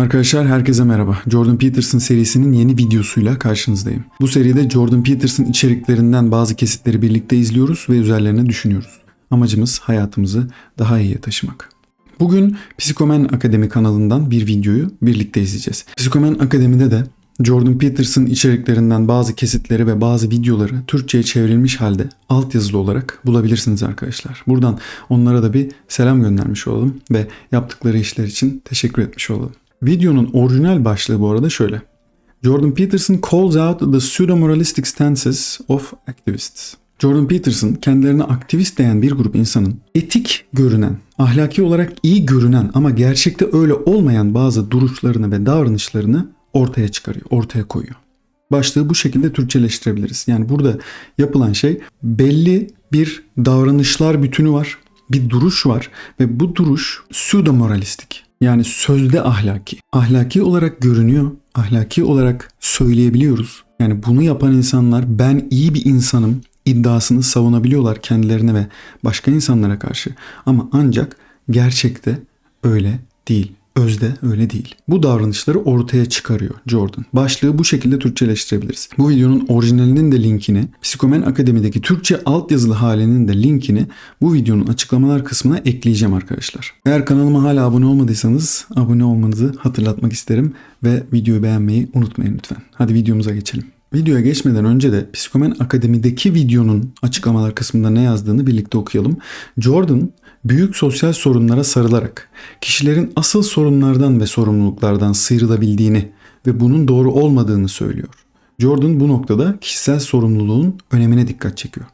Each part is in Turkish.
Arkadaşlar herkese merhaba. Jordan Peterson serisinin yeni videosuyla karşınızdayım. Bu seride Jordan Peterson içeriklerinden bazı kesitleri birlikte izliyoruz ve üzerlerine düşünüyoruz. Amacımız hayatımızı daha iyiye taşımak. Bugün Psikomen Akademi kanalından bir videoyu birlikte izleyeceğiz. Psikomen Akademi'de de Jordan Peterson içeriklerinden bazı kesitleri ve bazı videoları Türkçe'ye çevrilmiş halde altyazılı olarak bulabilirsiniz arkadaşlar. Buradan onlara da bir selam göndermiş olalım ve yaptıkları işler için teşekkür etmiş olalım. Videonun orijinal başlığı bu arada şöyle. Jordan Peterson calls out the pseudo-moralistic stances of activists. Jordan Peterson kendilerine aktivist diyen bir grup insanın etik görünen, ahlaki olarak iyi görünen ama gerçekte öyle olmayan bazı duruşlarını ve davranışlarını ortaya çıkarıyor, ortaya koyuyor. Başlığı bu şekilde Türkçeleştirebiliriz. Yani burada yapılan şey belli bir davranışlar bütünü var, bir duruş var ve bu duruş pseudo moralistik. Yani sözde ahlaki. Ahlaki olarak görünüyor, ahlaki olarak söyleyebiliyoruz. Yani bunu yapan insanlar ben iyi bir insanım iddiasını savunabiliyorlar kendilerine ve başka insanlara karşı. Ama ancak gerçekte öyle değil. Özde öyle değil. Bu davranışları ortaya çıkarıyor Jordan. Başlığı bu şekilde Türkçeleştirebiliriz. Bu videonun orijinalinin de linkini, Psikomen Akademi'deki Türkçe altyazılı halinin de linkini bu videonun açıklamalar kısmına ekleyeceğim arkadaşlar. Eğer kanalıma hala abone olmadıysanız abone olmanızı hatırlatmak isterim ve videoyu beğenmeyi unutmayın lütfen. Hadi videomuza geçelim. Videoya geçmeden önce de Psikomen Akademi'deki videonun açıklamalar kısmında ne yazdığını birlikte okuyalım. Jordan büyük sosyal sorunlara sarılarak kişilerin asıl sorunlardan ve sorumluluklardan sıyrılabildiğini ve bunun doğru olmadığını söylüyor. Jordan bu noktada kişisel sorumluluğun önemine dikkat çekiyor.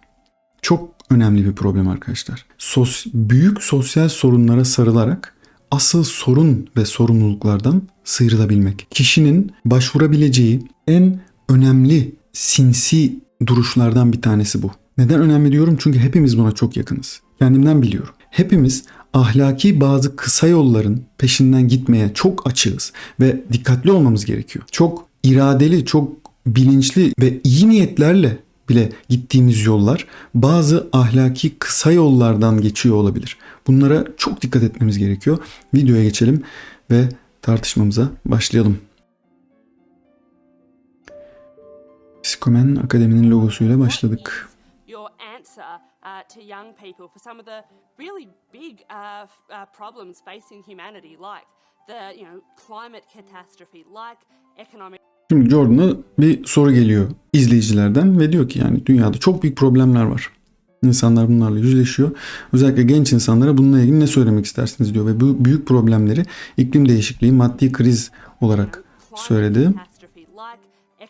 Çok önemli bir problem arkadaşlar. Sos, büyük sosyal sorunlara sarılarak asıl sorun ve sorumluluklardan sıyrılabilmek. Kişinin başvurabileceği en önemli sinsi duruşlardan bir tanesi bu. Neden önemli diyorum? Çünkü hepimiz buna çok yakınız. Kendimden biliyorum. Hepimiz ahlaki bazı kısa yolların peşinden gitmeye çok açığız ve dikkatli olmamız gerekiyor. Çok iradeli, çok bilinçli ve iyi niyetlerle bile gittiğimiz yollar bazı ahlaki kısa yollardan geçiyor olabilir. Bunlara çok dikkat etmemiz gerekiyor. Videoya geçelim ve tartışmamıza başlayalım. Psikomen Akademi'nin logosuyla başladık. your uh, to young people for some of the really big uh, uh, problems facing humanity, like the you know climate catastrophe, like economic Şimdi Jordan'a bir soru geliyor izleyicilerden ve diyor ki yani dünyada çok büyük problemler var. İnsanlar bunlarla yüzleşiyor. Özellikle genç insanlara bununla ilgili ne söylemek istersiniz diyor ve bu büyük problemleri iklim değişikliği, maddi kriz olarak söyledi.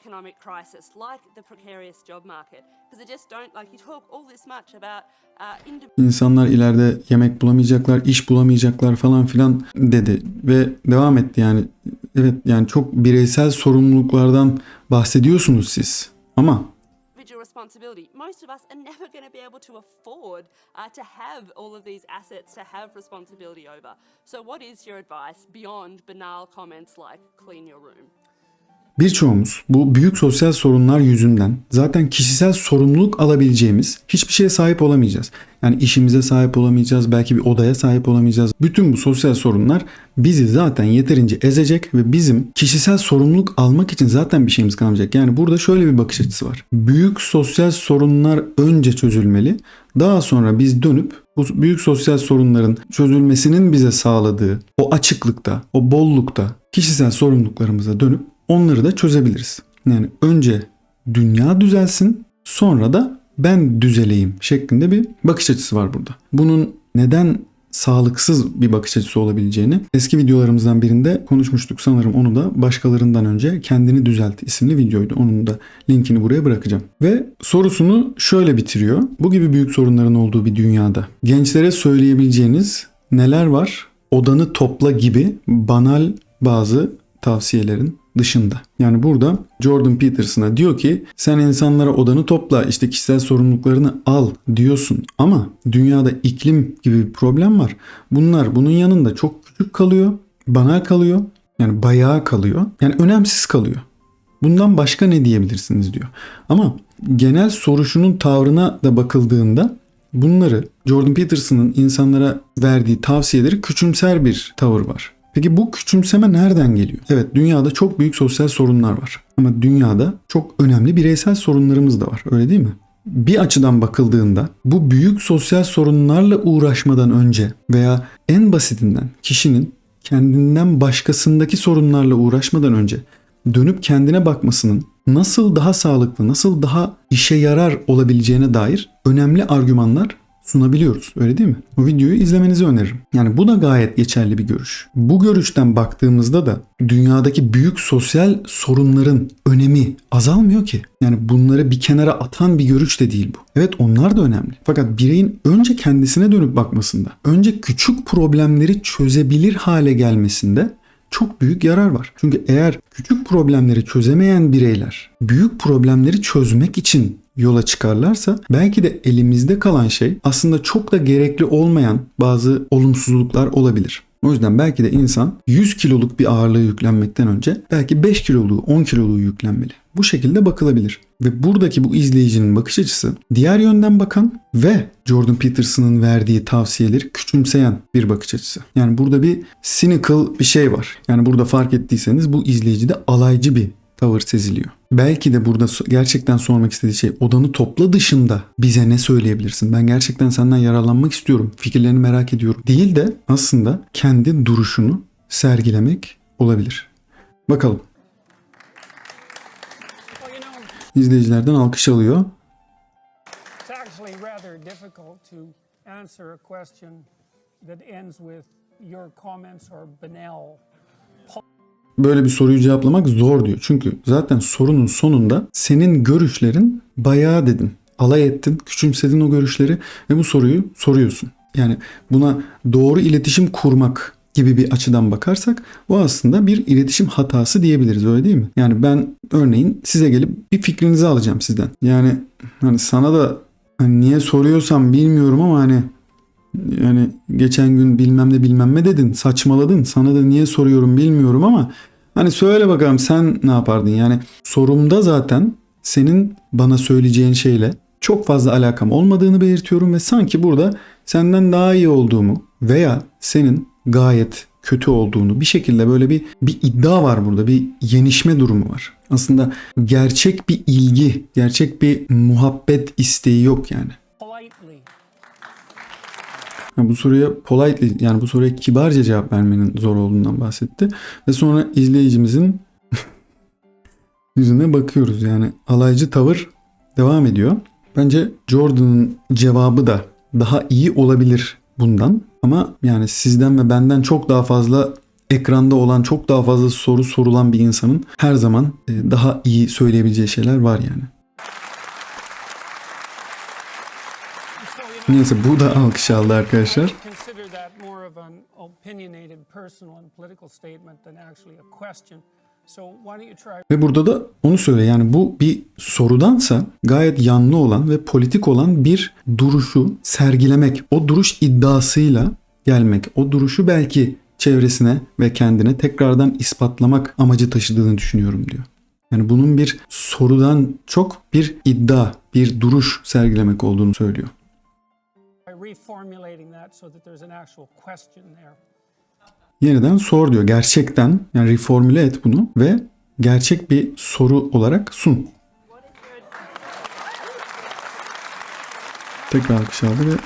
Economic crisis, like the precarious job market, because they just don't like you talk all this much about uh, İnsanlar ileride yemek bulamayacaklar, iş bulamayacaklar falan filan dedi ve devam etti yani. Evet yani çok bireysel sorumluluklardan bahsediyorsunuz siz. Ama responsibility. Most of us are never going to be able to afford uh, to have all of these assets to have responsibility over. So, what is your advice beyond banal comments like clean your room? Birçoğumuz bu büyük sosyal sorunlar yüzünden zaten kişisel sorumluluk alabileceğimiz hiçbir şeye sahip olamayacağız. Yani işimize sahip olamayacağız, belki bir odaya sahip olamayacağız. Bütün bu sosyal sorunlar bizi zaten yeterince ezecek ve bizim kişisel sorumluluk almak için zaten bir şeyimiz kalmayacak. Yani burada şöyle bir bakış açısı var. Büyük sosyal sorunlar önce çözülmeli. Daha sonra biz dönüp bu büyük sosyal sorunların çözülmesinin bize sağladığı o açıklıkta, o bollukta kişisel sorumluluklarımıza dönüp onları da çözebiliriz. Yani önce dünya düzelsin sonra da ben düzeleyim şeklinde bir bakış açısı var burada. Bunun neden sağlıksız bir bakış açısı olabileceğini eski videolarımızdan birinde konuşmuştuk sanırım onu da başkalarından önce kendini düzelt isimli videoydu. Onun da linkini buraya bırakacağım. Ve sorusunu şöyle bitiriyor. Bu gibi büyük sorunların olduğu bir dünyada gençlere söyleyebileceğiniz neler var? Odanı topla gibi banal bazı tavsiyelerin dışında. Yani burada Jordan Peterson'a diyor ki sen insanlara odanı topla işte kişisel sorumluluklarını al diyorsun ama dünyada iklim gibi bir problem var. Bunlar bunun yanında çok küçük kalıyor, banal kalıyor. Yani bayağı kalıyor. Yani önemsiz kalıyor. Bundan başka ne diyebilirsiniz diyor. Ama genel soruşunun tavrına da bakıldığında bunları Jordan Peterson'ın insanlara verdiği tavsiyeleri küçümser bir tavır var. Peki bu küçümseme nereden geliyor? Evet dünyada çok büyük sosyal sorunlar var. Ama dünyada çok önemli bireysel sorunlarımız da var. Öyle değil mi? Bir açıdan bakıldığında bu büyük sosyal sorunlarla uğraşmadan önce veya en basitinden kişinin kendinden başkasındaki sorunlarla uğraşmadan önce dönüp kendine bakmasının nasıl daha sağlıklı, nasıl daha işe yarar olabileceğine dair önemli argümanlar sunabiliyoruz. Öyle değil mi? O videoyu izlemenizi öneririm. Yani bu da gayet geçerli bir görüş. Bu görüşten baktığımızda da dünyadaki büyük sosyal sorunların önemi azalmıyor ki. Yani bunları bir kenara atan bir görüş de değil bu. Evet onlar da önemli. Fakat bireyin önce kendisine dönüp bakmasında, önce küçük problemleri çözebilir hale gelmesinde çok büyük yarar var. Çünkü eğer küçük problemleri çözemeyen bireyler büyük problemleri çözmek için yola çıkarlarsa belki de elimizde kalan şey aslında çok da gerekli olmayan bazı olumsuzluklar olabilir. O yüzden belki de insan 100 kiloluk bir ağırlığı yüklenmekten önce belki 5 kiloluğu 10 kiloluğu yüklenmeli. Bu şekilde bakılabilir. Ve buradaki bu izleyicinin bakış açısı diğer yönden bakan ve Jordan Peterson'ın verdiği tavsiyeleri küçümseyen bir bakış açısı. Yani burada bir cynical bir şey var. Yani burada fark ettiyseniz bu izleyicide alaycı bir tavır seziliyor. Belki de burada gerçekten sormak istediği şey odanı topla dışında bize ne söyleyebilirsin? Ben gerçekten senden yararlanmak istiyorum. Fikirlerini merak ediyorum. Değil de aslında kendi duruşunu sergilemek olabilir. Bakalım. İzleyicilerden alkış alıyor. that ends with your comments are banal. Böyle bir soruyu cevaplamak zor diyor. Çünkü zaten sorunun sonunda senin görüşlerin bayağı dedin. Alay ettin, küçümsedin o görüşleri ve bu soruyu soruyorsun. Yani buna doğru iletişim kurmak gibi bir açıdan bakarsak bu aslında bir iletişim hatası diyebiliriz öyle değil mi? Yani ben örneğin size gelip bir fikrinizi alacağım sizden. Yani hani sana da hani niye soruyorsam bilmiyorum ama hani yani geçen gün bilmem ne bilmem ne dedin saçmaladın sana da niye soruyorum bilmiyorum ama hani söyle bakalım sen ne yapardın yani sorumda zaten senin bana söyleyeceğin şeyle çok fazla alakam olmadığını belirtiyorum ve sanki burada senden daha iyi olduğumu veya senin gayet kötü olduğunu bir şekilde böyle bir bir iddia var burada bir yenişme durumu var. Aslında gerçek bir ilgi, gerçek bir muhabbet isteği yok yani. Yani bu soruya politely yani bu soruya kibarca cevap vermenin zor olduğundan bahsetti. Ve sonra izleyicimizin yüzüne bakıyoruz. Yani alaycı tavır devam ediyor. Bence Jordan'ın cevabı da daha iyi olabilir bundan. Ama yani sizden ve benden çok daha fazla ekranda olan çok daha fazla soru sorulan bir insanın her zaman e, daha iyi söyleyebileceği şeyler var yani. so you know, Neyse bu da alkış aldı arkadaşlar. Ve burada da onu söyle yani bu bir sorudansa gayet yanlı olan ve politik olan bir duruşu sergilemek, o duruş iddiasıyla gelmek, o duruşu belki çevresine ve kendine tekrardan ispatlamak amacı taşıdığını düşünüyorum diyor. Yani bunun bir sorudan çok bir iddia, bir duruş sergilemek olduğunu söylüyor. Reformulating that so that there's an actual question there? Yeniden sor diyor. Gerçekten yani reformüle et bunu ve gerçek bir soru olarak sun. Tekrar alkış aldı ve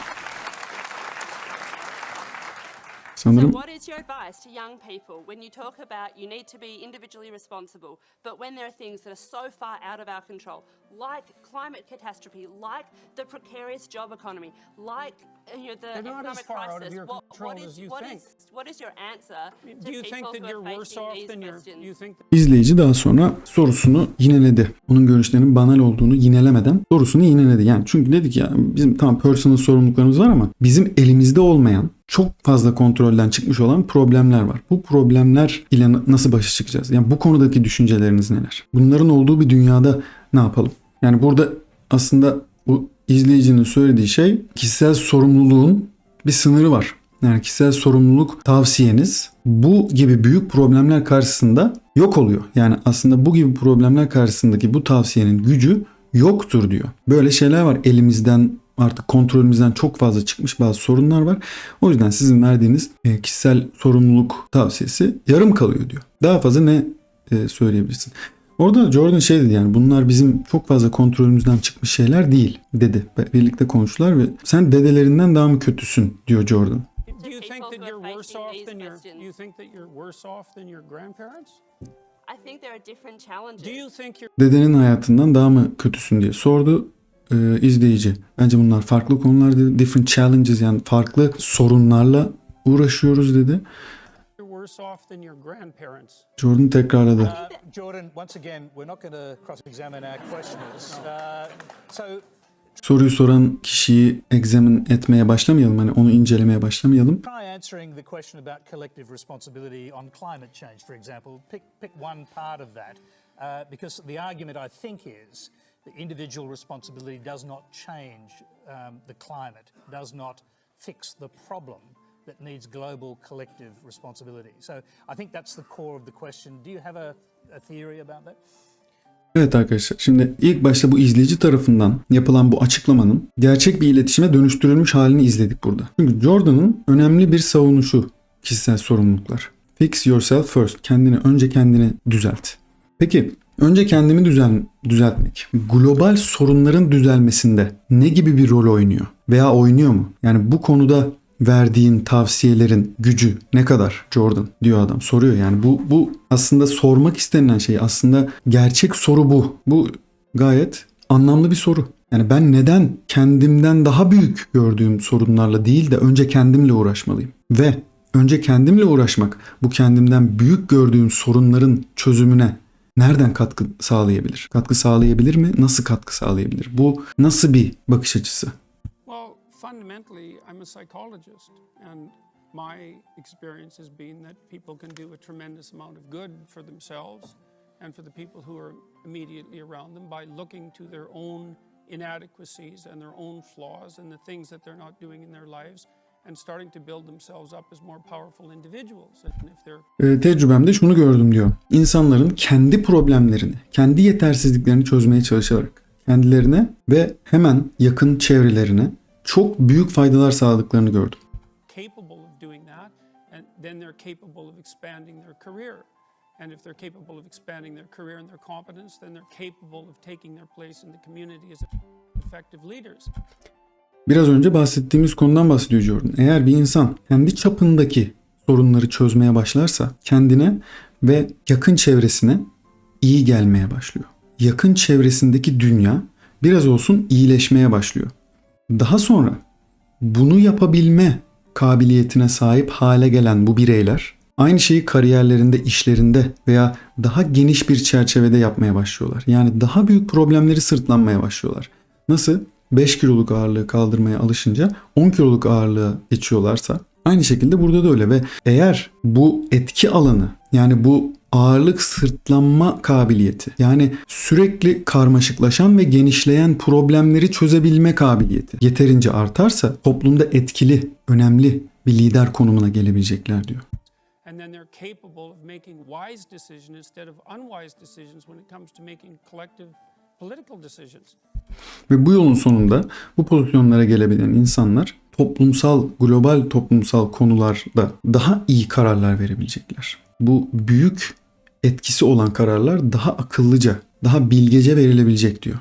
sanırım your advice to young people when you talk about you need to be individually responsible, but when there are things that are so far out of our control, like climate catastrophe, like the precarious job economy, like uh, you know, the They're not as economic far out of crisis? your what, control what is as you what think. is- what is your answer to Do you people think that who you're are worse facing off these than you're, questions? you think that izleyici daha sonra sorusunu yineledi. Onun görüşlerinin banal olduğunu yinelemeden sorusunu yineledi. Yani çünkü dedik ya bizim tam personal sorumluluklarımız var ama bizim elimizde olmayan çok fazla kontrolden çıkmış olan problemler var. Bu problemler ile na- nasıl başa çıkacağız? Yani bu konudaki düşünceleriniz neler? Bunların olduğu bir dünyada ne yapalım? Yani burada aslında bu izleyicinin söylediği şey kişisel sorumluluğun bir sınırı var. Yani kişisel sorumluluk tavsiyeniz bu gibi büyük problemler karşısında yok oluyor. Yani aslında bu gibi problemler karşısındaki bu tavsiyenin gücü yoktur diyor. Böyle şeyler var elimizden artık kontrolümüzden çok fazla çıkmış bazı sorunlar var. O yüzden sizin verdiğiniz e, kişisel sorumluluk tavsiyesi yarım kalıyor diyor. Daha fazla ne e, söyleyebilirsin? Orada Jordan şey dedi yani bunlar bizim çok fazla kontrolümüzden çıkmış şeyler değil dedi. Birlikte konuştular ve sen dedelerinden daha mı kötüsün diyor Jordan. Do you think people that who are you're worse facing off these than your? questions. Do you think that you're worse off than your grandparents? I think there are different challenges. Do you think you're Dedenin hayatından daha mı kötüsün diye sordu e, izleyici. Bence bunlar farklı konular dedi. Different challenges yani farklı sorunlarla uğraşıyoruz dedi. Jordan tekrarladı. Uh. Uh, so Soruyu soran kişiyi examine etmeye başlamayalım. Hani onu incelemeye başlamayalım. The individual responsibility does not change um, the climate, does not fix the problem that needs global collective responsibility. So I think that's the core of the question. Do you have a, a theory about that? Evet arkadaşlar şimdi ilk başta bu izleyici tarafından yapılan bu açıklamanın gerçek bir iletişime dönüştürülmüş halini izledik burada. Çünkü Jordan'ın önemli bir savunuşu kişisel sorumluluklar. Fix yourself first. Kendini önce kendini düzelt. Peki önce kendimi düzen, düzeltmek. Global sorunların düzelmesinde ne gibi bir rol oynuyor veya oynuyor mu? Yani bu konuda verdiğin tavsiyelerin gücü ne kadar? Jordan diyor adam soruyor. Yani bu bu aslında sormak istenilen şey aslında gerçek soru bu. Bu gayet anlamlı bir soru. Yani ben neden kendimden daha büyük gördüğüm sorunlarla değil de önce kendimle uğraşmalıyım? Ve önce kendimle uğraşmak bu kendimden büyük gördüğüm sorunların çözümüne nereden katkı sağlayabilir? Katkı sağlayabilir mi? Nasıl katkı sağlayabilir? Bu nasıl bir bakış açısı? Well, fundamentally, I'm a psychologist, and my experience has been that people can do a tremendous amount of good for themselves and for the people who are immediately around them by looking to their own inadequacies and their own flaws and the things that they're not doing in their lives and starting to build themselves up as more powerful individuals. And if they're tecrübemde şunu gördüm diyor. İnsanların kendi problemlerini, kendi yetersizliklerini çözmeye çalışarak kendilerine ve hemen yakın çevrelerine çok büyük faydalar sağladıklarını gördüm. capable of doing that, and then they're capable of expanding their career. And if they're capable of expanding their career and their competence, then they're capable of taking their place in the community as effective leaders. Biraz önce bahsettiğimiz konudan bahsediyor Jordan. Eğer bir insan kendi çapındaki sorunları çözmeye başlarsa kendine ve yakın çevresine iyi gelmeye başlıyor. Yakın çevresindeki dünya biraz olsun iyileşmeye başlıyor. Daha sonra bunu yapabilme kabiliyetine sahip hale gelen bu bireyler aynı şeyi kariyerlerinde, işlerinde veya daha geniş bir çerçevede yapmaya başlıyorlar. Yani daha büyük problemleri sırtlanmaya başlıyorlar. Nasıl? 5 kiloluk ağırlığı kaldırmaya alışınca 10 kiloluk ağırlığa geçiyorlarsa aynı şekilde burada da öyle ve eğer bu etki alanı yani bu ağırlık sırtlanma kabiliyeti yani sürekli karmaşıklaşan ve genişleyen problemleri çözebilme kabiliyeti yeterince artarsa toplumda etkili, önemli bir lider konumuna gelebilecekler diyor. And then they're capable of making wise decisions instead of unwise decisions when it comes to making collective. Ve bu yolun sonunda bu pozisyonlara gelebilen insanlar toplumsal, global toplumsal konularda daha iyi kararlar verebilecekler. Bu büyük etkisi olan kararlar daha akıllıca, daha bilgece verilebilecek diyor.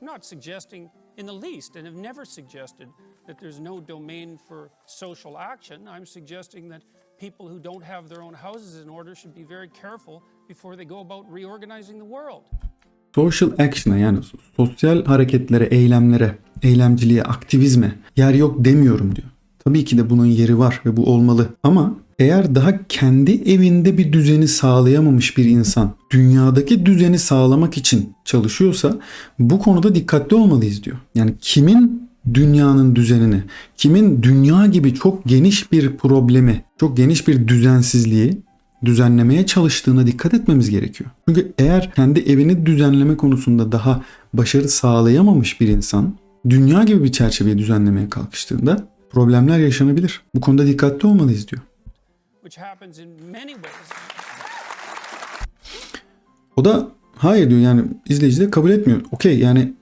I'm not suggesting in the least, and have never suggested, that there's no domain for social action. I'm suggesting that people who don't have their own houses in order should be very careful before they go about reorganizing the world. Social action'a yani sosyal hareketlere, eylemlere, eylemciliğe, aktivizme yer yok demiyorum diyor. Tabii ki de bunun yeri var ve bu olmalı. Ama eğer daha kendi evinde bir düzeni sağlayamamış bir insan dünyadaki düzeni sağlamak için çalışıyorsa bu konuda dikkatli olmalıyız diyor. Yani kimin dünyanın düzenini, kimin dünya gibi çok geniş bir problemi, çok geniş bir düzensizliği düzenlemeye çalıştığına dikkat etmemiz gerekiyor. Çünkü eğer kendi evini düzenleme konusunda daha başarı sağlayamamış bir insan dünya gibi bir çerçeveyi düzenlemeye kalkıştığında problemler yaşanabilir. Bu konuda dikkatli olmalıyız diyor. O da hayır diyor yani izleyici de kabul etmiyor. Okey yani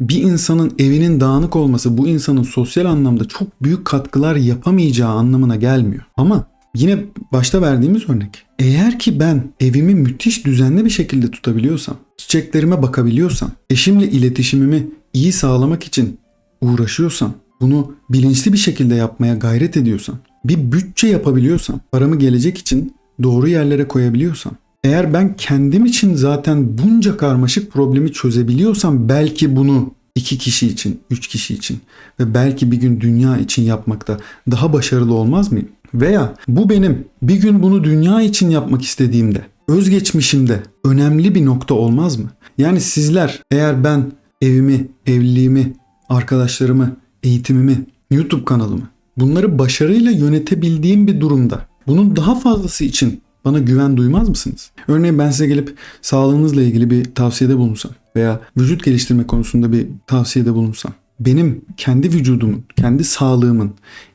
bir insanın evinin dağınık olması bu insanın sosyal anlamda çok büyük katkılar yapamayacağı anlamına gelmiyor. Ama yine başta verdiğimiz örnek. Eğer ki ben evimi müthiş düzenli bir şekilde tutabiliyorsam, çiçeklerime bakabiliyorsam, eşimle iletişimimi iyi sağlamak için uğraşıyorsam, bunu bilinçli bir şekilde yapmaya gayret ediyorsam, bir bütçe yapabiliyorsam, paramı gelecek için doğru yerlere koyabiliyorsam, eğer ben kendim için zaten bunca karmaşık problemi çözebiliyorsam belki bunu iki kişi için, üç kişi için ve belki bir gün dünya için yapmakta daha başarılı olmaz mıyım? Veya bu benim bir gün bunu dünya için yapmak istediğimde, özgeçmişimde önemli bir nokta olmaz mı? Yani sizler eğer ben evimi, evliliğimi, arkadaşlarımı, eğitimimi, YouTube kanalımı bunları başarıyla yönetebildiğim bir durumda bunun daha fazlası için bana güven duymaz mısınız? Örneğin ben size gelip sağlığınızla ilgili bir tavsiyede bulunsam veya vücut geliştirme konusunda bir tavsiyede bulunsam benim kendi vücudumun, kendi sağlığımın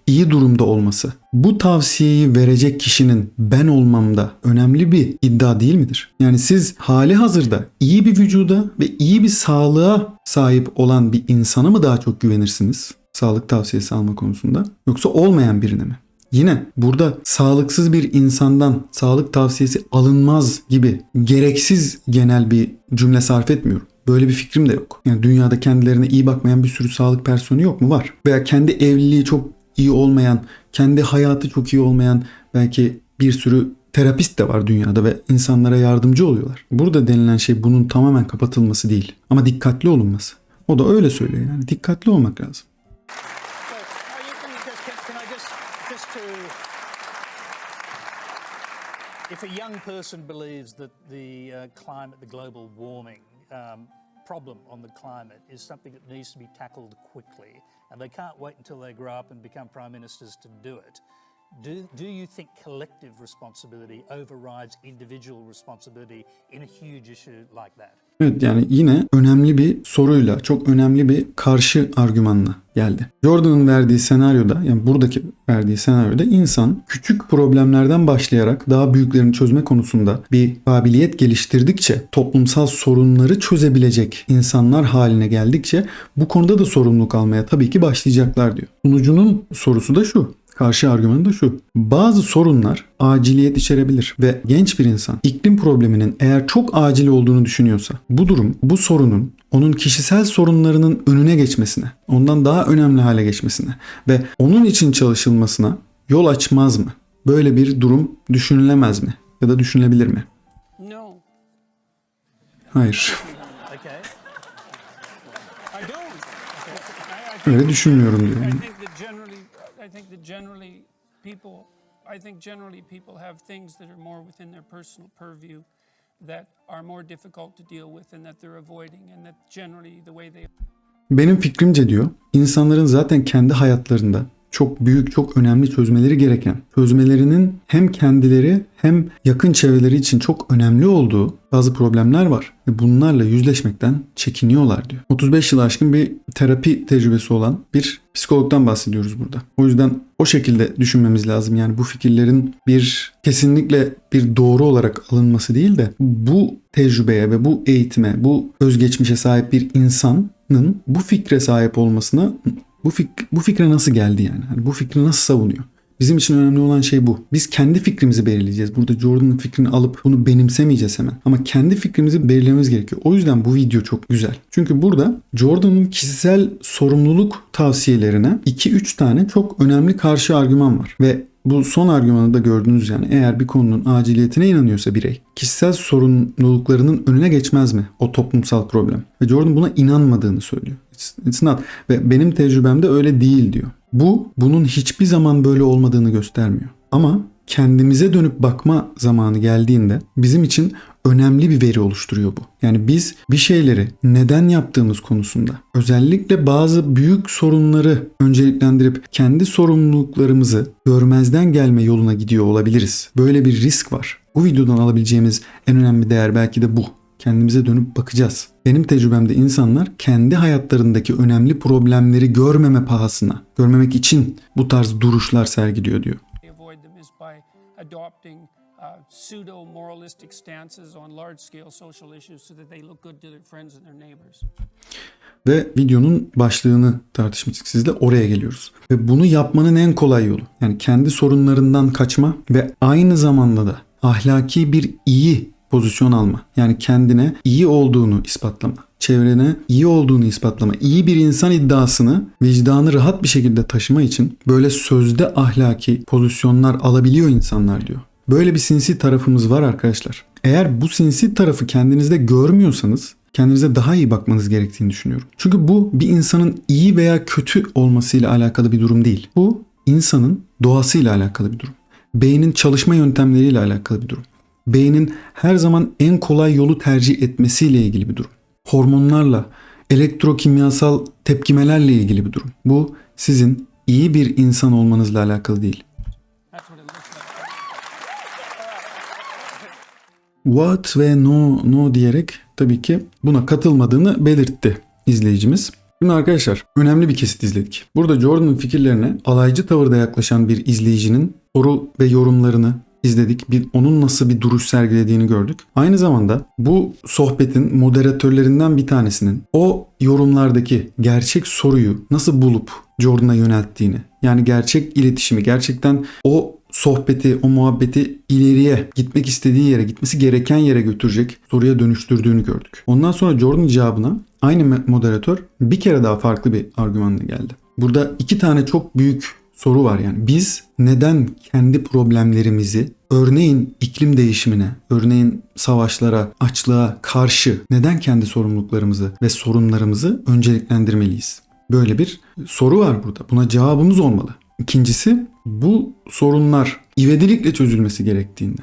iyi durumda olması bu tavsiyeyi verecek kişinin ben olmamda önemli bir iddia değil midir? Yani siz hali hazırda iyi bir vücuda ve iyi bir sağlığa sahip olan bir insana mı daha çok güvenirsiniz? Sağlık tavsiyesi alma konusunda yoksa olmayan birine mi? Yine burada sağlıksız bir insandan sağlık tavsiyesi alınmaz gibi gereksiz genel bir cümle sarf etmiyorum. Böyle bir fikrim de yok. Yani dünyada kendilerine iyi bakmayan bir sürü sağlık personeli yok mu? Var. Veya kendi evliliği çok iyi olmayan, kendi hayatı çok iyi olmayan belki bir sürü terapist de var dünyada ve insanlara yardımcı oluyorlar. Burada denilen şey bunun tamamen kapatılması değil ama dikkatli olunması. O da öyle söylüyor yani dikkatli olmak lazım. İf a young person believes that the uh, climate, the global warming um, problem on the climate is something that needs to be tackled quickly, and they can't wait until they grow up and become prime ministers to do it, do, do you think collective responsibility overrides individual responsibility in a huge issue like that? Evet yani yine önemli bir soruyla, çok önemli bir karşı argümanla geldi. Jordan'ın verdiği senaryoda, yani buradaki verdiği senaryoda insan küçük problemlerden başlayarak daha büyüklerini çözme konusunda bir kabiliyet geliştirdikçe, toplumsal sorunları çözebilecek insanlar haline geldikçe bu konuda da sorumluluk almaya tabii ki başlayacaklar diyor. Sunucunun sorusu da şu. Karşı argümanı da şu. Bazı sorunlar aciliyet içerebilir ve genç bir insan iklim probleminin eğer çok acil olduğunu düşünüyorsa bu durum bu sorunun onun kişisel sorunlarının önüne geçmesine, ondan daha önemli hale geçmesine ve onun için çalışılmasına yol açmaz mı? Böyle bir durum düşünülemez mi? Ya da düşünülebilir mi? No, Hayır. Öyle düşünmüyorum diyor. I think that generally, I think that generally people, I think generally people have things that are more within their personal purview that are more difficult to deal with and that they're avoiding and that generally the way they Benim fikrimce diyor, insanların zaten kendi hayatlarında çok büyük, çok önemli çözmeleri gereken, çözmelerinin hem kendileri hem yakın çevreleri için çok önemli olduğu bazı problemler var. Ve bunlarla yüzleşmekten çekiniyorlar diyor. 35 yıl aşkın bir terapi tecrübesi olan bir psikologdan bahsediyoruz burada. O yüzden o şekilde düşünmemiz lazım. Yani bu fikirlerin bir kesinlikle bir doğru olarak alınması değil de bu tecrübeye ve bu eğitime, bu özgeçmişe sahip bir insanın bu fikre sahip olmasına bu fik bu fikre nasıl geldi yani? Hani bu fikri nasıl savunuyor? Bizim için önemli olan şey bu. Biz kendi fikrimizi belirleyeceğiz. Burada Jordan'ın fikrini alıp bunu benimsemeyeceğiz hemen. Ama kendi fikrimizi belirlememiz gerekiyor. O yüzden bu video çok güzel. Çünkü burada Jordan'ın kişisel sorumluluk tavsiyelerine 2-3 tane çok önemli karşı argüman var. Ve bu son argümanı da gördünüz yani eğer bir konunun aciliyetine inanıyorsa birey kişisel sorumluluklarının önüne geçmez mi o toplumsal problem? Ve Jordan buna inanmadığını söylüyor. It's, not. Ve benim tecrübemde öyle değil diyor. Bu bunun hiçbir zaman böyle olmadığını göstermiyor. Ama kendimize dönüp bakma zamanı geldiğinde bizim için önemli bir veri oluşturuyor bu. Yani biz bir şeyleri neden yaptığımız konusunda özellikle bazı büyük sorunları önceliklendirip kendi sorumluluklarımızı görmezden gelme yoluna gidiyor olabiliriz. Böyle bir risk var. Bu videodan alabileceğimiz en önemli değer belki de bu. Kendimize dönüp bakacağız. Benim tecrübemde insanlar kendi hayatlarındaki önemli problemleri görmeme pahasına, görmemek için bu tarz duruşlar sergiliyor diyor. uh, ve videonun başlığını tartışmıştık sizle oraya geliyoruz. Ve bunu yapmanın en kolay yolu yani kendi sorunlarından kaçma ve aynı zamanda da ahlaki bir iyi pozisyon alma. Yani kendine iyi olduğunu ispatlama. Çevrene iyi olduğunu ispatlama. iyi bir insan iddiasını vicdanı rahat bir şekilde taşıma için böyle sözde ahlaki pozisyonlar alabiliyor insanlar diyor. Böyle bir sinsi tarafımız var arkadaşlar. Eğer bu sinsi tarafı kendinizde görmüyorsanız kendinize daha iyi bakmanız gerektiğini düşünüyorum. Çünkü bu bir insanın iyi veya kötü olmasıyla alakalı bir durum değil. Bu insanın doğasıyla alakalı bir durum. Beynin çalışma yöntemleriyle alakalı bir durum. Beynin her zaman en kolay yolu tercih etmesiyle ilgili bir durum. Hormonlarla, elektrokimyasal tepkimelerle ilgili bir durum. Bu sizin iyi bir insan olmanızla alakalı değil. What ve no no diyerek tabii ki buna katılmadığını belirtti izleyicimiz. Şimdi arkadaşlar önemli bir kesit izledik. Burada Jordan'ın fikirlerine alaycı tavırda yaklaşan bir izleyicinin soru ve yorumlarını izledik. Bir, onun nasıl bir duruş sergilediğini gördük. Aynı zamanda bu sohbetin moderatörlerinden bir tanesinin o yorumlardaki gerçek soruyu nasıl bulup Jordan'a yönelttiğini yani gerçek iletişimi gerçekten o sohbeti, o muhabbeti ileriye gitmek istediği yere, gitmesi gereken yere götürecek soruya dönüştürdüğünü gördük. Ondan sonra Jordan cevabına aynı moderatör bir kere daha farklı bir argümanla geldi. Burada iki tane çok büyük soru var yani. Biz neden kendi problemlerimizi örneğin iklim değişimine, örneğin savaşlara, açlığa karşı neden kendi sorumluluklarımızı ve sorunlarımızı önceliklendirmeliyiz? Böyle bir soru var burada. Buna cevabımız olmalı. İkincisi bu sorunlar ivedilikle çözülmesi gerektiğinde.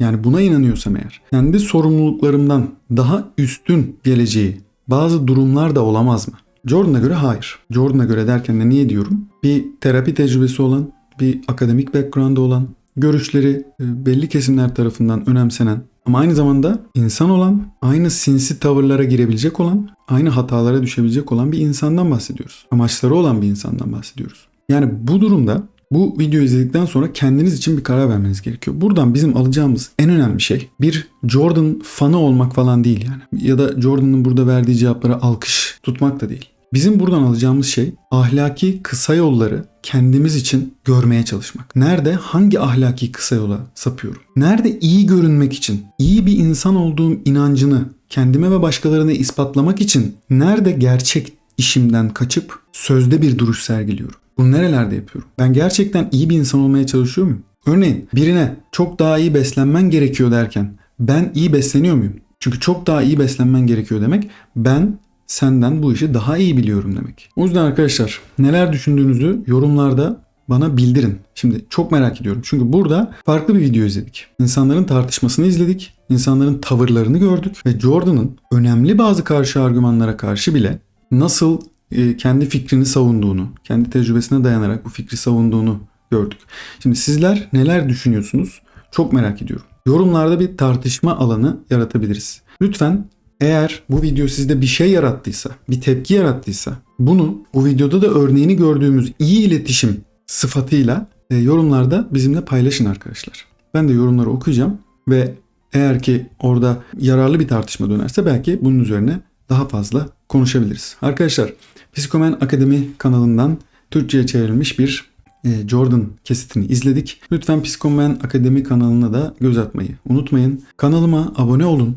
Yani buna inanıyorsam eğer kendi sorumluluklarımdan daha üstün geleceği bazı durumlar da olamaz mı? Jordan'a göre hayır. Jordan'a göre derken de niye diyorum? Bir terapi tecrübesi olan, bir akademik background'ı olan, görüşleri e, belli kesimler tarafından önemsenen ama aynı zamanda insan olan, aynı sinsi tavırlara girebilecek olan, aynı hatalara düşebilecek olan bir insandan bahsediyoruz. Amaçları olan bir insandan bahsediyoruz. Yani bu durumda bu videoyu izledikten sonra kendiniz için bir karar vermeniz gerekiyor. Buradan bizim alacağımız en önemli şey bir Jordan fanı olmak falan değil yani. Ya da Jordan'ın burada verdiği cevaplara alkış tutmak da değil. Bizim buradan alacağımız şey ahlaki kısa yolları kendimiz için görmeye çalışmak. Nerede hangi ahlaki kısa yola sapıyorum? Nerede iyi görünmek için, iyi bir insan olduğum inancını kendime ve başkalarına ispatlamak için nerede gerçek işimden kaçıp sözde bir duruş sergiliyorum? Bunu nerelerde yapıyorum? Ben gerçekten iyi bir insan olmaya çalışıyor muyum? Örneğin birine çok daha iyi beslenmen gerekiyor derken ben iyi besleniyor muyum? Çünkü çok daha iyi beslenmen gerekiyor demek ben senden bu işi daha iyi biliyorum demek. O yüzden arkadaşlar neler düşündüğünüzü yorumlarda bana bildirin. Şimdi çok merak ediyorum. Çünkü burada farklı bir video izledik. İnsanların tartışmasını izledik. İnsanların tavırlarını gördük. Ve Jordan'ın önemli bazı karşı argümanlara karşı bile nasıl e, kendi fikrini savunduğunu, kendi tecrübesine dayanarak bu fikri savunduğunu gördük. Şimdi sizler neler düşünüyorsunuz? Çok merak ediyorum. Yorumlarda bir tartışma alanı yaratabiliriz. Lütfen eğer bu video sizde bir şey yarattıysa, bir tepki yarattıysa bunu bu videoda da örneğini gördüğümüz iyi iletişim sıfatıyla e, yorumlarda bizimle paylaşın arkadaşlar. Ben de yorumları okuyacağım ve eğer ki orada yararlı bir tartışma dönerse belki bunun üzerine daha fazla konuşabiliriz. Arkadaşlar Psikomen Akademi kanalından Türkçe'ye çevrilmiş bir e, Jordan kesitini izledik. Lütfen Psikomen Akademi kanalına da göz atmayı unutmayın. Kanalıma abone olun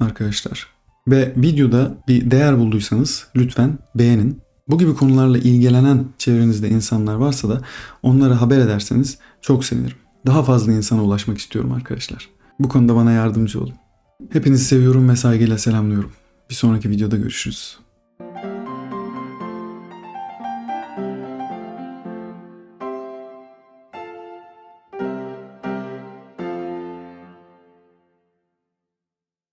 arkadaşlar. Ve videoda bir değer bulduysanız lütfen beğenin. Bu gibi konularla ilgilenen çevrenizde insanlar varsa da onlara haber ederseniz çok sevinirim. Daha fazla insana ulaşmak istiyorum arkadaşlar. Bu konuda bana yardımcı olun. Hepinizi seviyorum ve saygıyla selamlıyorum. Bir sonraki videoda görüşürüz.